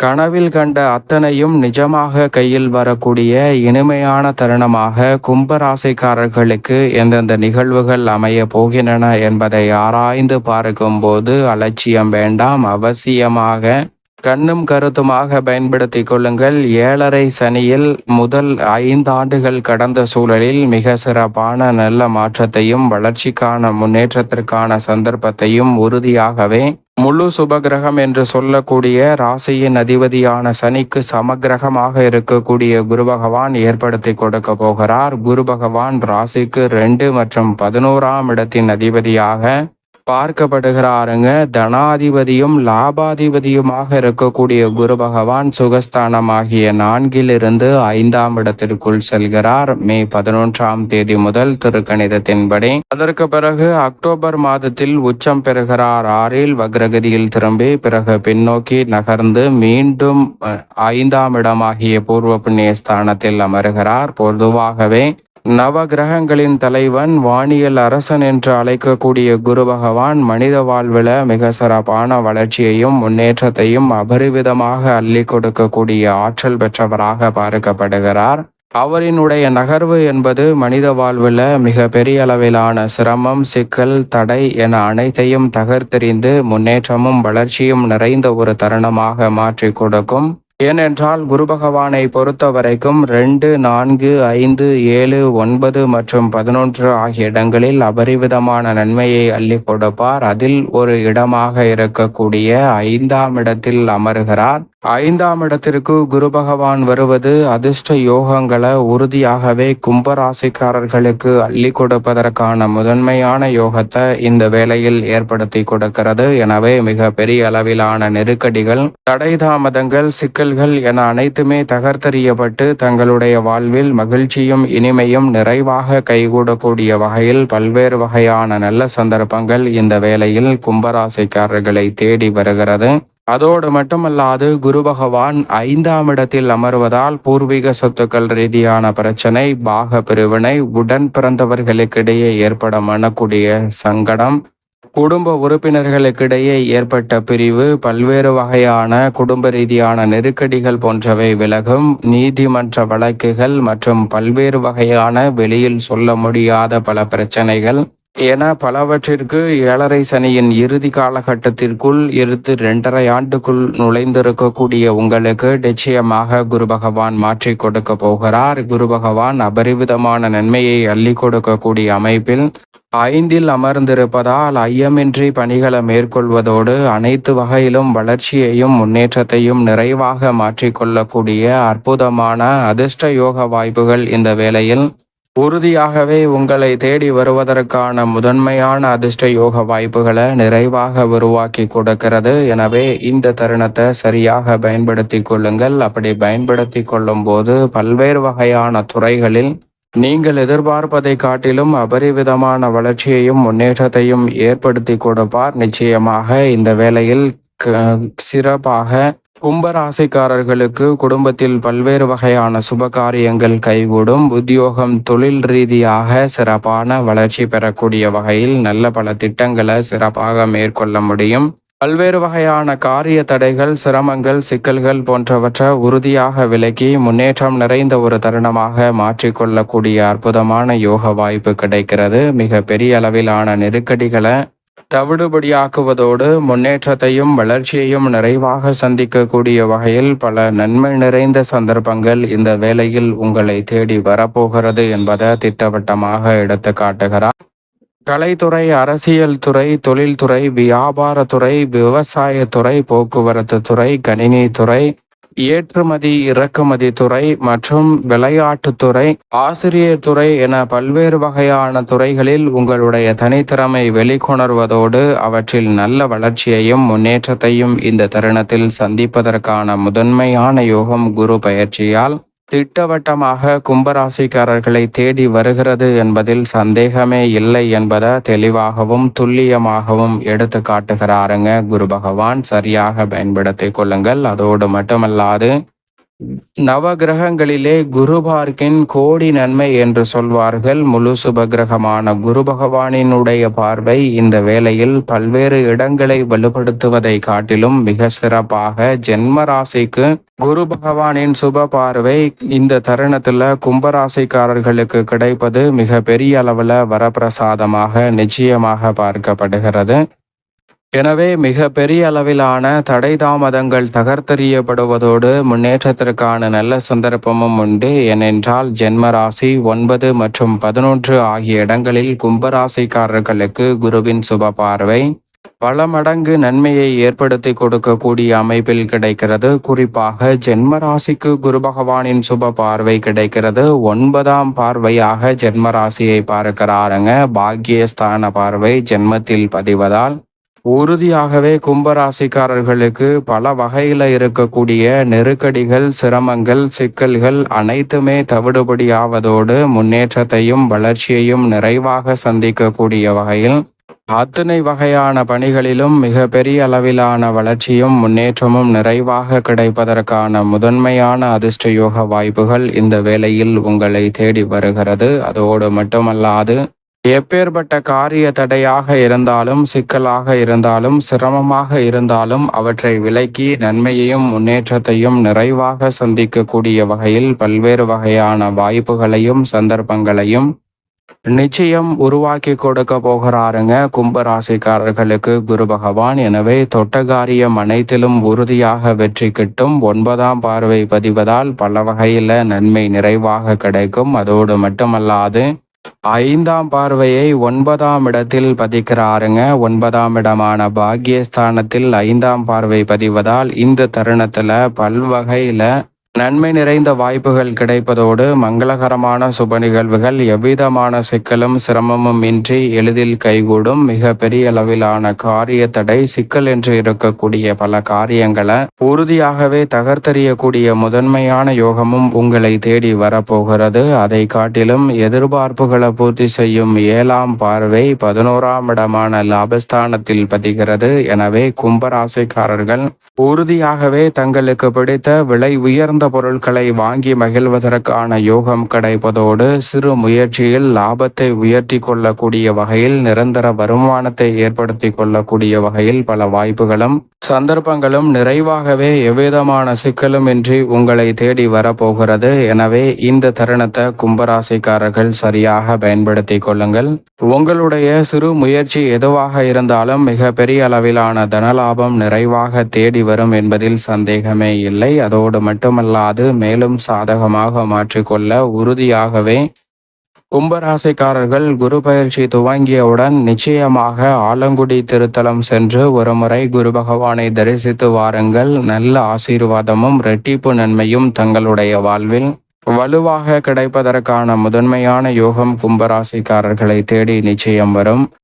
கனவில் கண்ட அத்தனையும் நிஜமாக கையில் வரக்கூடிய இனிமையான தருணமாக கும்பராசிக்காரர்களுக்கு எந்தெந்த நிகழ்வுகள் அமைய போகின்றன என்பதை ஆராய்ந்து பார்க்கும்போது அலட்சியம் வேண்டாம் அவசியமாக கண்ணும் கருத்துமாக பயன்படுத்தி கொள்ளுங்கள். ஏழரை சனியில் முதல் ஐந்து ஆண்டுகள் கடந்த சூழலில் மிக சிறப்பான நல்ல மாற்றத்தையும் வளர்ச்சிக்கான முன்னேற்றத்திற்கான சந்தர்ப்பத்தையும் உறுதியாகவே முழு சுபகிரகம் என்று சொல்லக்கூடிய ராசியின் அதிபதியான சனிக்கு சமகிரகமாக இருக்கக்கூடிய குரு பகவான் ஏற்படுத்தி கொடுக்க போகிறார். குரு பகவான் ராசிக்கு ரெண்டு மற்றும் பதினோராம் இடத்தின் அதிபதியாக பார்க்கப்படுகிறாருங்க. தனாதிபதியும் லாபாதிபதியுமாக இருக்கக்கூடிய குரு பகவான் சுகஸ்தானமாகிய நான்கிலிருந்து ஐந்தாம் இடத்திற்குள் செல்கிறார். மே பதினொன்றாம் தேதி முதல் திருக்கணிதத்தின்படி. அதற்கு பிறகு அக்டோபர் மாதத்தில் உச்சம் பெறுகிறார். ஆறில் வக்ரகதியில் திரும்பி பிறகு பின்னோக்கி நகர்ந்து மீண்டும் அஹ், ஐந்தாம் இடமாகிய பூர்வ புண்ணிய ஸ்தானத்தில் அமருகிறார். பொதுவாகவே நவ கிரகங்களின் தலைவன் வானியல் அரசன் என்று அழைக்கக்கூடிய குரு பகவான் மனித வாழ்வில் மிக சிறப்பான வளர்ச்சியையும் முன்னேற்றத்தையும் அபரிவிதமாக அள்ளி கொடுக்கக்கூடிய ஆற்றல் பெற்றவராக பார்க்கப்படுகிறார். அவரினுடைய நகர்வு என்பது மனித வாழ்வில் மிக பெரிய அளவிலான சிரமம் சிக்கல் தடை என அனைத்தையும் தகர்த்தெறிந்து முன்னேற்றமும் வளர்ச்சியும் நிறைந்த ஒரு தருணமாக மாற்றி கொடுக்கும். ஏனென்றால் குரு பகவானை பொறுத்த வரைக்கும் ரெண்டு நான்கு ஐந்து ஏழு ஒன்பது மற்றும் பதினொன்று ஆகிய இடங்களில் அபரிவிதமான நன்மையை அள்ளி கொடுப்பார். அதில் ஒரு இடமாக இருக்கக்கூடிய ஐந்தாம் இடத்தில் அமர்கிறார். ஐந்தாம் இடத்திற்கு குரு பகவான் வருவது அதிர்ஷ்ட யோகங்களை உறுதியாகவே கும்பராசிக்காரர்களுக்கு அள்ளி கொடுப்பதற்கான முதன்மையான யோகத்தை இந்த வேளையில் ஏற்படுத்தி கொடுக்கிறது. எனவே மிக பெரிய அளவிலான நெருக்கடிகள் தடை தாமதங்கள் சிக்கல்கள் என அனைத்துமே தகர்த்தறியப்பட்டு தங்களுடைய வாழ்வில் மகிழ்ச்சியும் இனிமையும் நிறைவாக கைகூடக்கூடிய வகையில் பல்வேறு வகையான நல்ல சந்தர்ப்பங்கள் இந்த வேளையில் கும்பராசிக்காரர்களை தேடி வருகிறது. அதோடு மட்டுமல்லாது குரு பகவான் ஐந்தாம் இடத்தில் அமர்வதால் பூர்வீக சொத்துக்கள் ரீதியான பிரச்சனை பாக பிரிவினை உடன் பிறந்தவர்களுக்கிடையே ஏற்பட மனக்கூடிய சங்கடம் குடும்ப உறுப்பினர்களுக்கிடையே ஏற்பட்ட பிரிவு பல்வேறு வகையான குடும்ப ரீதியான நெருக்கடிகள் போன்றவை விலகும். நீதிமன்ற வழக்குகள் மற்றும் பல்வேறு வகையான வெளியில் சொல்ல முடியாத பல பிரச்சனைகள். என பலவற்றிற்கு ஏழரை சனியின் இறுதி காலகட்டத்திற்குள் இருந்து இரண்டரை ஆண்டுக்குள் நுழைந்திருக்கக்கூடிய உங்களுக்கு நிச்சயமாக குரு பகவான் மாற்றி கொடுக்க போகிறார். குரு பகவான் அபரிவிதமான நன்மையை அள்ளி கொடுக்கக்கூடிய அமைப்பில் ஐந்தில் அமர்ந்திருப்பதால் ஐயமின்றி பணிகளை மேற்கொள்வதோடு அனைத்து வகையிலும் வளர்ச்சியையும் முன்னேற்றத்தையும் நிறைவாக மாற்றிக்கொள்ளக்கூடிய அற்புதமான அதிர்ஷ்ட யோக வாய்ப்புகள் இந்த வேளையில் உறுதியாகவே உங்களை தேடி வருவதற்கான முதன்மையான அதிர்ஷ்ட யோக வாய்ப்புகளை நிறைவாக உருவாக்கி கொடுக்கிறது. எனவே இந்த தருணத்தை சரியாக பயன்படுத்தி கொள்ளுங்கள். அப்படி பயன்படுத்தி கொள்ளும் போது பல்வேறு வகையான துறைகளில் நீங்கள் எதிர்பார்ப்பதை காட்டிலும் அபரிவிதமான வளர்ச்சியையும் முன்னேற்றத்தையும் ஏற்படுத்தி கொடுப்பார். நிச்சயமாக இந்த வேளையில் சிறப்பாக கும்பராசிக்காரர்களுக்கு குடும்பத்தில் பல்வேறு வகையான சுப காரியங்கள் கைகூடும். உத்தியோகம் தொழில் ரீதியாக சிறப்பான வளர்ச்சி பெறக்கூடிய வகையில் நல்ல பல திட்டங்களை சிறப்பாக மேற்கொள்ள முடியும். பல்வேறு வகையான காரிய தடைகள் சிரமங்கள் சிக்கல்கள் போன்றவற்றை உறுதியாக விலக்கி முன்னேற்றம் நிறைந்த ஒரு தருணமாக மாற்றிக்கொள்ளக்கூடிய அற்புதமான யோக வாய்ப்பு கிடைக்கிறது. மிக பெரிய அளவிலான நெருக்கடிகளை தவிடுபடியாக்குவதோடு முன்னேற்றத்தையும் வளர்ச்சியையும் நிறைவாக சந்திக்கக்கூடிய வகையில் பல நன்மை நிறைந்த சந்தர்ப்பங்கள் இந்த வேளையில் உங்களை தேடி வரப்போகிறது என்பதை திட்டவட்டமாக எடுத்து காட்டுகிறார். கலைத்துறை அரசியல் துறை தொழில்துறை வியாபாரத்துறை விவசாயத்துறை போக்குவரத்து துறை கணினித்துறை ஏற்றுமதி இறக்குமதி துறை மற்றும் விளையாட்டுத்துறை ஆசிரியர் துறை என பல்வேறு வகையான துறைகளில் உங்களுடைய தனித்திறமை வெளிக்கொணர்வதோடு அவற்றில் நல்ல வளர்ச்சியையும் முன்னேற்றத்தையும் இந்த தருணத்தில் சந்திப்பதற்கான முதன்மையான யோகம் குரு பயிற்சியால் திட்டவட்டமாக கும்பராசிக்காரர்களை தேடி வருகிறது என்பதில் சந்தேகமே இல்லை என்பதை தெளிவாகவும் துல்லியமாகவும் எடுத்து காட்டுகிறாருங்க. குரு பகவான் சரியாக பயன்படுத்தி கொள்ளுங்கள். அதோடு மட்டுமல்லாது நவகிரகங்களிலே குரு பார்க்கின் கோடி நன்மை என்று சொல்வார்கள். முழு சுபகிரகமான குரு பகவானினுடைய பார்வை இந்த வேளையில் பல்வேறு இடங்களை வலுப்படுத்துவதை காட்டிலும் மிக சிறப்பாக ஜென்ம ராசிக்கு குரு பகவானின் சுப பார்வை இந்த தருணத்துல கும்பராசிக்காரர்களுக்கு கிடைப்பது மிக பெரிய அளவுல வரப்பிரசாதமாக நிச்சயமாக பார்க்கப்படுகிறது. எனவே மிக பெரிய அளவிலான தடை தாமதங்கள் தகர்த்தெறியப்படுவதோடு முன்னேற்றத்திற்கான நல்ல சந்தர்ப்பமும் உண்டு. ஏனென்றால் ஜென்மராசி ஒன்பது மற்றும் பதினொன்று ஆகிய இடங்களில் கும்பராசிக்காரர்களுக்கு குருவின் சுப பார்வை. பல மடங்கு நன்மையை ஏற்படுத்தி கொடுக்கக்கூடிய அமைப்பில் கிடைக்கிறது. குறிப்பாக ஜென்மராசிக்கு குரு பகவானின் சுப பார்வை கிடைக்கிறது. ஒன்பதாம் பார்வையாக ஜென்மராசியை பார்க்கிறாருங்க. பாக்கியஸ்தான பார்வை ஜென்மத்தில் பதிவதால். உறுதியாகவே கும்பராசிக்காரர்களுக்கு பல வகையில் இருக்கக்கூடிய நெருக்கடிகள் சிரமங்கள் சிக்கல்கள் அனைத்துமே தவிடுபடியாவதோடு முன்னேற்றத்தையும் வளர்ச்சியையும் நிறைவாக சந்திக்கக்கூடிய வகையில் அத்தனை வகையான பணிகளிலும் மிக பெரிய அளவிலான வளர்ச்சியும் முன்னேற்றமும் நிறைவாக கிடைப்பதற்கான முதன்மையான அதிர்ஷ்ட யோக வாய்ப்புகள் இந்த வேளையில் உங்களை தேடி வருகிறது. அதோடு மட்டுமல்லாது எப்பேற்பட்ட காரிய தடையாக இருந்தாலும் சிக்கலாக இருந்தாலும் சிரமமாக இருந்தாலும் அவற்றை விலக்கி நன்மையையும் முன்னேற்றத்தையும் நிறைவாக சந்திக்கக்கூடிய வகையில் பல்வேறு வகையான வாய்ப்புகளையும் சந்தர்ப்பங்களையும் நிச்சயம் உருவாக்கி கொடுக்க போகிறாருங்க. கும்பராசிக்காரர்களுக்கு குரு பகவான். எனவே தொட்டகாரியம் அனைத்திலும் உறுதியாக வெற்றி கிட்டும். ஒன்பதாம் பார்வை பதிவதால் பல வகையில நன்மை நிறைவாக கிடைக்கும். அதோடு மட்டுமல்லாது ஐந்தாம் பார்வையை ஒன்பதாம் இடத்தில் பதிக்கிறாருங்க. ஒன்பதாம் இடமான பாக்கியஸ்தானத்தில் ஐந்தாம் பார்வை பதிவதால் இந்த தருணத்துல பல்வகையில நன்மை நிறைந்த வாய்ப்புகள் கிடைப்பதோடு மங்களகரமான சுப நிகழ்வுகள் எவ்விதமான சிக்கலும் சிரமமும் இன்றி எளிதில் கைகூடும் மிக பெரிய அளவிலான காரிய தடை சிக்கல் என்று இருக்கக்கூடிய பல காரியங்களை உறுதியாகவே தகர்த்தெறியக்கூடிய முதன்மையான யோகமும் உங்களை தேடி வரப்போகிறது. அதை காட்டிலும் எதிர்பார்ப்புகளை பூர்த்தி செய்யும் ஏழாம் பார்வை பதினோராம் இடமான லாபஸ்தானத்தில் பதிகிறது. எனவே கும்பராசிக்காரர்கள் உறுதியாகவே தங்களுக்கு பிடித்த விலை உயர்ந்த சிறந்த பொருட்களை வாங்கி மகிழ்வதற்கான யோகம் கிடைப்பதோடு சிறு முயற்சியில் லாபத்தை உயர்த்தி கொள்ளக்கூடிய வகையில் நிரந்தர வருமானத்தை ஏற்படுத்தி கொள்ளக்கூடிய வகையில் பல வாய்ப்புகளும் சந்தர்ப்பங்களும் நிறைவாகவே எவ்விதமான சிக்கலும் இன்றி உங்களை தேடி வரப்போகிறது. எனவே இந்த தருணத்தை கும்பராசிக்காரர்கள் சரியாக பயன்படுத்தி கொள்ளுங்கள். உங்களுடைய சிறு முயற்சி எதுவாக இருந்தாலும் மிக பெரிய அளவிலான தனலாபம் நிறைவாக தேடி வரும் என்பதில் சந்தேகமே இல்லை. அதோடு மட்டுமல்ல அல்லாது மேலும் சாதகமாக மாற்றிக்கொள்ள உறுதியாகவே கும்பராசிக்காரர்கள் குரு பயிற்சி துவங்கியவுடன் நிச்சயமாக ஆலங்குடி திருத்தலம் சென்று ஒருமுறை குரு பகவானை தரிசித்து வாருங்கள். நல்ல ஆசீர்வாதமும் ரெட்டிப்பு நன்மையும் தங்களுடைய வாழ்வில் வலுவாக கிடைப்பதற்கான முதன்மையான யோகம் கும்பராசிக்காரர்களை தேடி நிச்சயம் வரும்.